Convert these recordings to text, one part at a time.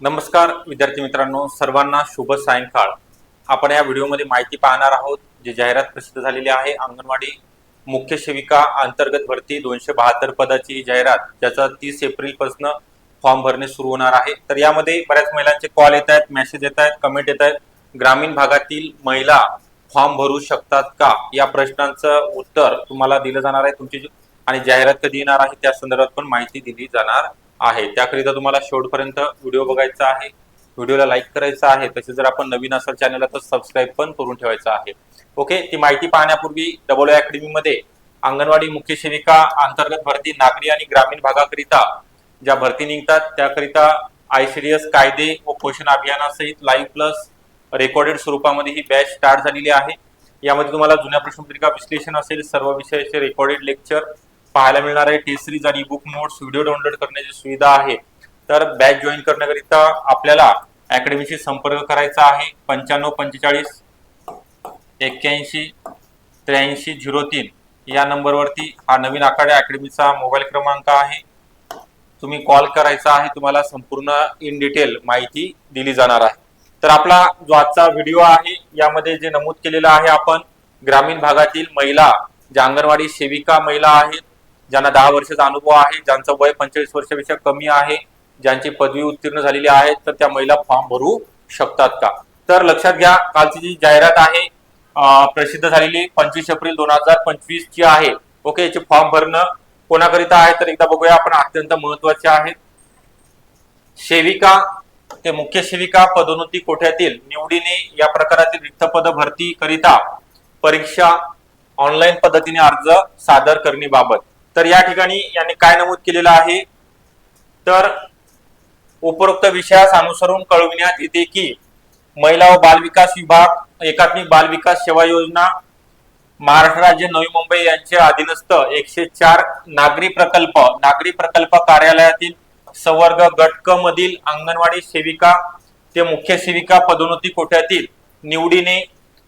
नमस्कार विद्यार्थी मित्रांनो. सर्वांना शुभ सायंकाळ. आपण या व्हिडिओमध्ये माहिती पाहणार आहोत जी जाहिरात प्रसिद्ध झालेली आहे अंगणवाडी मुख्य सेविका अंतर्गत भरती दोनशे बहात्तर पदाची जाहिरात ज्याचा तीस एप्रिलपासून फॉर्म भरणे सुरू होणार आहे. तर यामध्ये बऱ्याच महिलांचे कॉल येत आहेत मेसेज येत आहेत कमेंट येत आहेत. ग्रामीण भागातील महिला फॉर्म भरू शकतात का? या प्रश्नांचं उत्तर तुम्हाला दिलं जाणार आहे तुमची आणि जाहिरात कधी येणार आहे त्या संदर्भात पण माहिती दिली जाणार आहे. त्याकरिता तुम्हाला शेवटपर्यंत व्हिडिओ बघायचा आहे. व्हिडिओला लाईक करायचा आहे. तसेच जर आपण नवीन असाल चॅनलला तर सबस्क्राईब पण करून ठेवायचं आहे. ओके ती माहिती पाहण्यापूर्वी डबल अकॅडमीमध्ये अंगणवाडी मुख्य सेविका अंतर्गत भरती नागरी आणि ग्रामीण भागाकरिता ज्या भरती निघतात त्याकरिता आयसीडीएस कायदे व पोषण अभियानासहित लाईव्ह प्लस रेकॉर्डेड स्वरूपामध्ये ही बॅच स्टार्ट झालेली आहे. यामध्ये तुम्हाला जुन्या प्रश्नपत्रिका विश्लेषण असेल सर्व विषयाचे रेकॉर्डेड लेक्चर पाहायला मिळणार आहे. टेस्ट सिरीज आणि बुक नोट्स व्हिडिओ डाउनलोड करण्याची सुविधा आहे. तर बॅच जॉईन करण्याकरिता आपल्याला अकॅडमीशी संपर्क करायचा आहे. पंच्याण्णव पंचेचाळीस एक्क्याऐंशी त्र्याऐंशी झिरो तीन. या नंबरवरती हा नवीन आखाडे अकॅडमीचा मोबाईल क्रमांक आहे. तुम्ही कॉल करायचा आहे. तुम्हाला संपूर्ण इन डिटेल माहिती दिली जाणार आहे. तर आपला जो आजचा व्हिडिओ आहे यामध्ये जे नमूद केलेलं आहे आपण ग्रामीण भागातील महिला ज्या अंगणवाडी सेविका महिला आहेत. ज्यांना दहा वर्षाचा अनुभव आहे ज्यांचं वय पंचेचाळीस वर्षापेक्षा कमी आहे ज्यांची पदवी उत्तीर्ण झालेली आहे तर त्या महिला फॉर्म भरू शकतात का? तर लक्षात घ्या कालची जी जाहिरात आहे प्रसिद्ध झालेली पंचवीस एप्रिल दोन हजार पंचवीस ची आहे. ओके याचे फॉर्म भरणं कोणाकरिता आहे तर एकदा बघूया आपण अत्यंत महत्त्वाचे आहेत. सेविका ते मुख्य सेविका पदोन्नती कोठ्यातील? निवडीने या प्रकारातील रिक्त पद भरती करिता परीक्षा ऑनलाईन पद्धतीने अर्ज सादर करण्याबाबत. तर या ठिकाणी यांनी काय नमूद केलेलं आहे? तर उपरोक्त विषयास अनुसरून कळविण्यात येते की महिला व बाल विकास विभाग एकात्मिक बाल विकास सेवा योजना महाराष्ट्र राज्य नवी मुंबई यांच्या अधीनस्थ एकशे चार नागरी प्रकल्प नागरी प्रकल्प कार्यालयातील संवर्ग गटक मधील अंगणवाडी सेविका ते मुख्य सेविका पदोन्नती कोट्यातील निवडीने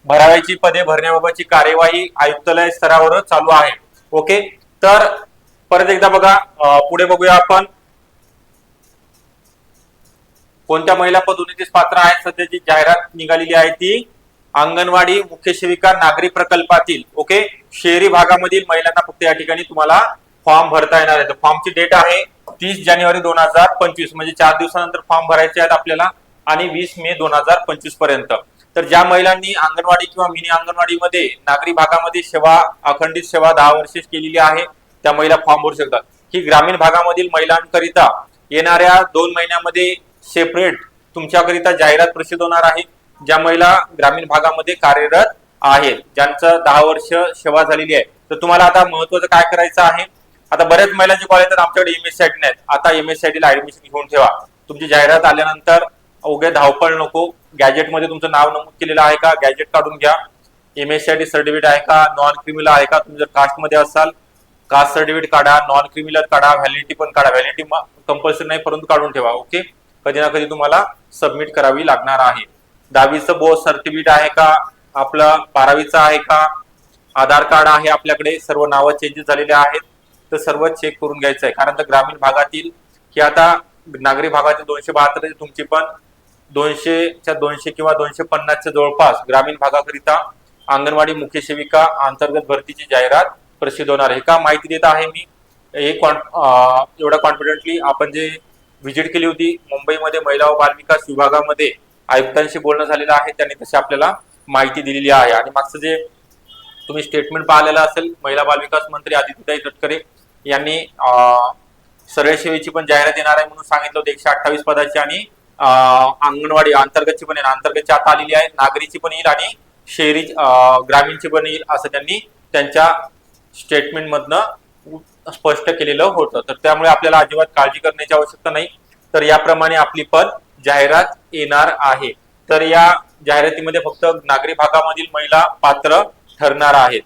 भरावयाची पदे भरण्याबाबतची कार्यवाही आयुक्तालय स्तरावर चालू आहे. ओके? तर परत एकदा बघा पुढे बघूया आपण. कोणत्या महिला पदोन्नतीस पात्र आहेत? सध्याची जाहिरात निघालेली आहे ती अंगणवाडी मुख्य सेविका नागरी प्रकल्पातील ओके? शहरी भागामधील महिलांना फक्त या ठिकाणी तुम्हाला फॉर्म भरता येणार आहे. फॉर्मची डेट आहे तीस जानेवारी दोन हजार पंचवीस म्हणजे चार दिवसानंतर फॉर्म भरायचे आहेत आपल्याला आणि वीस मे दोन हजार पंचवीसपर्यंत. तर ज्या महिलांनी अंगणवाडी किंवा मिनी अंगणवाडीमध्ये नागरी भागामध्ये सेवा अखंडित सेवा दहा वर्षे केलेली आहे त्या महिला फॉर्म भरू शकतात. ही ग्रामीण भागामधील महिलांकरिता येणाऱ्या दोन महिन्यामध्ये सेपरेट तुमच्याकरिता जाहिरात प्रसिद्ध होणार आहे. ज्या महिला ग्रामीण भागामध्ये कार्यरत आहेत ज्यांचं दहा वर्ष सेवा झालेली आहे. तर तुम्हाला आता महत्वाचं काय करायचं आहे? आता बऱ्याच महिलांचे कॉल येतात आमच्याकडे एम एस सी नाहीत आता एम एस सी आयडीला ऍडमिशन घेऊन ठेवा. तुमची जाहिरात आल्यानंतर अवघे धावपळ नको. गॅजेटमध्ये तुमचं नाव नमूद केलेलं आहे का? गॅजेट काढून घ्या. M S C I T certificate आहे का? नॉन क्रिमिनल आहे का? तुम्ही जर कास्टमध्ये असाल कास्ट सर्टिफिकेट काढा नॉन क्रिमिनल काढा व्हॅलिडिटी पण काढा. व्हॅलिडिटी कंपल्सरी नाही परंतु काढून ठेवा ओके कधी ना कधी तुम्हाला सबमिट करावी लागणार आहे. दहावीचं बोर्ड सर्टिफिकेट आहे का? आपलं बारावीचं आहे का? आधार कार्ड आहे आपल्याकडे सर्व नावं चेंजेस झालेले आहेत. तर सर्व चेक करून घ्यायचं आहे. कारण तर ग्रामीण भागातील की आता नागरी भागातील दोनशे बहात्तर तुमची पण दोनशेच्या दोनशे किंवा दोनशे पन्नासच्या जवळपास ग्रामीण भागाकरिता अंगणवाडी मुख्य सेविका अंतर्गत भरतीची जाहिरात प्रसिद्ध होणार आहे. का माहिती देत आहे मी? हे कॉन- एवढं कॉन्फिडेंटली आपण जे व्हिजिट केली होती मुंबईमध्ये महिला व बालविकास विभागामध्ये आयुक्तांशी बोलणं झालेलं आहे त्यांनी तशी आपल्याला माहिती दिलेली आहे. आणि मागचं जे तुम्ही स्टेटमेंट पाहिलेलं असेल महिला बालविकास मंत्री आदित्यताई तटकरे यांनी सरळ सेवेची पण जाहिरात येणार आहे म्हणून सांगितलं होतं. एकशे अठ्ठावीस पदाची आणि अंगणवाडी अंतर्गतची पण येईल अंतर्गतची आता आलेली आहे. नागरीची पण येईल आणि शहरी ग्रामीणची पण येईल असं त्यांनी त्यांच्या स्टेटमेंट मधनं स्पष्ट केलेलं होतं. तर त्यामुळे आपल्याला अजिबात काळजी करण्याची आवश्यकता नाही. तर याप्रमाणे आपली पण जाहिरात येणार आहे. तर या जाहिरातीमध्ये फक्त नागरी भागामधील महिला पात्र ठरणार आहेत.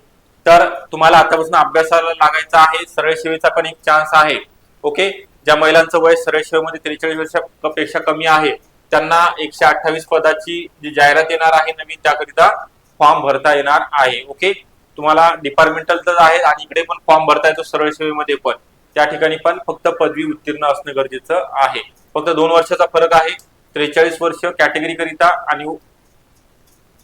तर तुम्हाला आतापासून अभ्यासाला लागायचा आहे. सरळ सेवेचा पण एक चान्स आहे. ओके ज्या महिलांचं वय सरळ सेवेमध्ये त्रेचाळीस वर्षापेक्षा कमी आहे त्यांना एकशे अठ्ठावीस पदाची जी जाहिरात येणार आहे नवीन त्याकरिता फॉर्म भरता येणार आहे. ओके तुम्हाला डिपार्टमेंटल तर आहे आणि इकडे पण फॉर्म भरता येतो सरळ सेवेमध्ये पण. त्या ठिकाणी पण फक्त पदवी उत्तीर्ण असणं गरजेचं आहे. फक्त दोन वर्षाचा फरक आहे. त्रेचाळीस वर्ष कॅटेगरी करिता आणि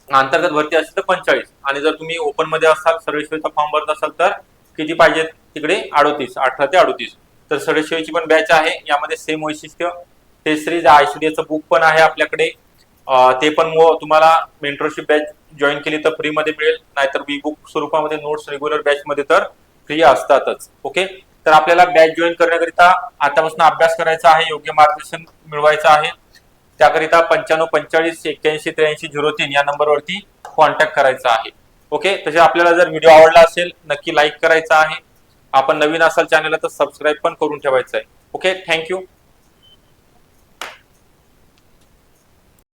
अंतर्गत भरती असेल तर पंचेचाळीस. आणि जर तुम्ही ओपनमध्ये असाल सर्वेश्वरीचा फॉर्म भरत असाल तर किती पाहिजेत? तिकडे अडोतीस अठरा ते अडोतीस. तर सर्वेश्वरीची पण बॅच आहे. यामध्ये सेम वैशिष्ट्य. टेस्ट सिरीज आयसीडीएचं बुक पण आहे आपल्याकडे. ते पण तुम्हाला मेंटरशिप बॅच जॉईन केली तर फ्री मध्ये मिळेल. नाहीतर बी बुक स्वरूपामध्ये नोट्स रेग्युलर बॅच मध्ये तर फ्री असतातच. ओके तर आपल्याला बॅच जॉईन करण्याकरिता आतापासून अभ्यास करायचा आहे योग्य मार्गदर्शन मिळवायचं आहे. त्याकरिता पंच्याण्णव पंचेचाळीस एक्क्याऐंशी त्र्याऐंशी झिरो तीन या नंबरवरती कॉन्टॅक्ट करायचा आहे. ओके तसे आपल्याला जर व्हिडिओ आवडला असेल नक्की लाईक करायचा आहे. आपण नवीन असाल चॅनलला तर सबस्क्राईब पण करून ठेवायचं आहे. Okay thank you